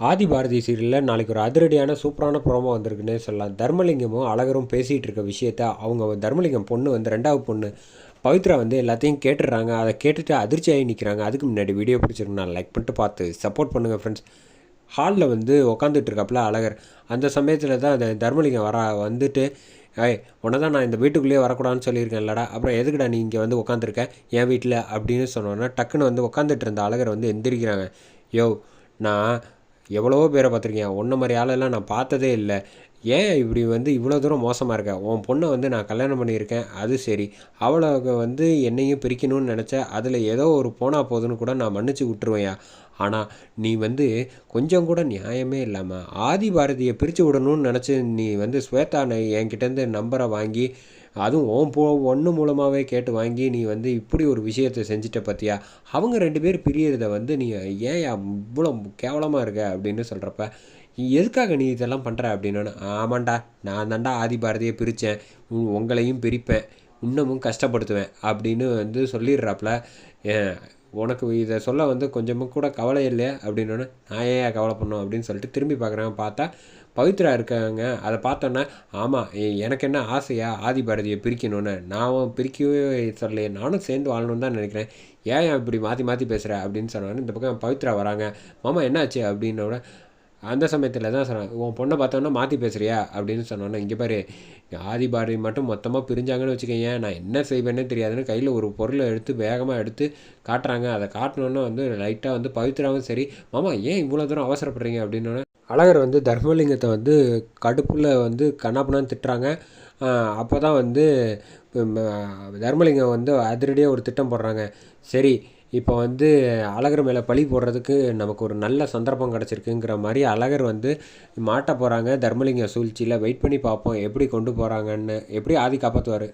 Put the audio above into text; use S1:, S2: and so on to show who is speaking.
S1: ஆதி பாரதி சீரியலில் நாளைக்கு ஒரு அதிரடியான சூப்பரான ப்ரோமோ வந்திருக்குன்னே சொல்லலாம். தர்மலிங்கமும் அழகரும் பேசிகிட்டு இருக்க விஷயத்த அவங்க தர்மலிங்கம் பொண்ணு வந்து ரெண்டாவது பொண்ணு பவித்ரா வந்து எல்லாத்தையும் கேட்டுடுறாங்க. அதை கேட்டுட்டு அதிர்ச்சியாகி நிற்கிறாங்க அதுக்கு முன்னாடி வீடியோ பிடிச்சிருக்கு நான் லைக் பண்ணிட்டு பார்த்து சப்போர்ட் பண்ணுங்கள் ஃப்ரெண்ட்ஸ் ஹாலில் வந்து உக்காந்துட்டு இருக்காப்புல அழகர். அந்த சமயத்தில் தான் அந்த தர்மலிங்கம் வர வந்துட்டு ஏய் உன்னை தான் நான் இந்த வீட்டுக்குள்ளேயே வரக்கூடாதுன்னு சொல்லியிருக்கேன்லடா. அப்புறம் எதுக்குடா நீ இங்கே வந்து உட்காந்துருக்க என் வீட்டில் அப்படின்னு சொன்னோன்னா டக்குன்னு வந்து உட்காந்துட்டு இருந்த அழகர் வந்து எந்திரிக்கிறாங்க. யோ நான் எவ்வளவோ பேரை பார்த்துருக்கேன். ஒன்றை மாதிரி ஆளெல்லாம் நான் பார்த்ததே இல்லை. ஏன் இப்படி வந்து இவ்வளோ தூரம் மோசமாக இருக்க? உன் பொண்ணை வந்து நான் கல்யாணம் பண்ணியிருக்கேன். அது சரி. அவளை வந்து என்னையும் பிரிக்கணும்னு நினச்ச அதில் ஏதோ ஒரு போனால் போதுன்னு கூட நான் மன்னிச்சு விட்டுருவேன்யா. ஆனால் நீ வந்து கொஞ்சம் கூட நியாயமே இல்லாமல் ஆதி பாரதியை பிரித்து விடணும்னு நினச்சி நீ வந்து ஸ்வேதா என்கிட்டேருந்து நம்பரை வாங்கி அதுவும் உன் போ ஒன்று மூலமாகவே கேட்டு வாங்கி நீ வந்து இப்படி ஒரு விஷயத்தை செஞ்சுட்ட பார்த்தியா அவங்க ரெண்டு பேர் பிரியறத வந்து நீ ஏன் இவ்வளோ கேவலமாக இருக்க அப்படின்னு சொல்கிறப்ப எதுக்காக நீ இதெல்லாம் பண்ணுற அப்படின்னு ஆமாண்டா நான் தாண்டா ஆதி பாரதியை பிரித்தேன் உங்களையும் பிரிப்பேன் இன்னமும் கஷ்டப்படுத்துவேன் அப்படின்னு வந்து சொல்லிடுறாப்புல உனக்கு இதை சொல்ல வந்து கொஞ்சமும் கூட கவலை இல்லையா? அப்படின்னு நான் ஏன் கவலை பண்ணோம் அப்படின்னு சொல்லிட்டு திரும்பி பார்க்குறேன் பார்த்தா பவித்ரா இருக்காங்க. அதை பார்த்தோன்னே ஆமாம் எனக்கு என்ன ஆசையா? ஆதி பாரதியை பிரிக்கணும்னு. நான் பிரிக்கவே சொல்லலையே நானும் சேர்ந்து வாழணும்னு தான் நினைக்கிறேன். ஏன் இப்படி மாற்றி மாற்றி பேசுகிற அப்படின்னு சொன்னான்னு இந்த பக்கம் பவித்ரா வராங்க. மாமா என்னாச்சு? அப்படின்னோட அந்த சமயத்தில் தான் சொன்னேன் உன் பொண்ணை பார்த்தோன்னா மாற்றி பேசுகிறியா அப்படின்னு சொன்னோன்னே இங்கே பாரு ஆதி மட்டும் மொத்தமாக பிரிஞ்சாங்கன்னு வச்சுக்கோங்க நான் என்ன செய்வேன்னே தெரியாதுன்னு கையில் ஒரு பொருளை எடுத்து வேகமாக எடுத்து காட்டுறாங்க. அதை காட்டினோன்னே வந்து லைட்டாக வந்து பவித்ராவும் சரி மாமா ஏன் இவ்வளோ தூரம் அவசரப்படுறீங்க? அப்படின்னோடனே அழகர் வந்து தர்மலிங்கத்தை வந்து கடுப்பில் வந்து கண்ணாப்புனான்னு திட்டுறாங்க. அப்போ தான் வந்து தர்மலிங்கம் வந்து அதிரடியாக ஒரு திட்டம் போடுறாங்க. சரி இப்போ வந்து அழகர் மேலே பழி போடுறதுக்கு நமக்கு ஒரு நல்ல சந்தர்ப்பம் கிடச்சிருக்குங்கிற மாதிரி அழகர் வந்து மாட்ட போகிறாங்க தர்மலிங்க சூழ்ச்சியில் வெயிட் பண்ணி பார்ப்போம். எப்படி கொண்டு போகிறாங்கன்னு எப்படி ஆதி காப்பாற்றுவார்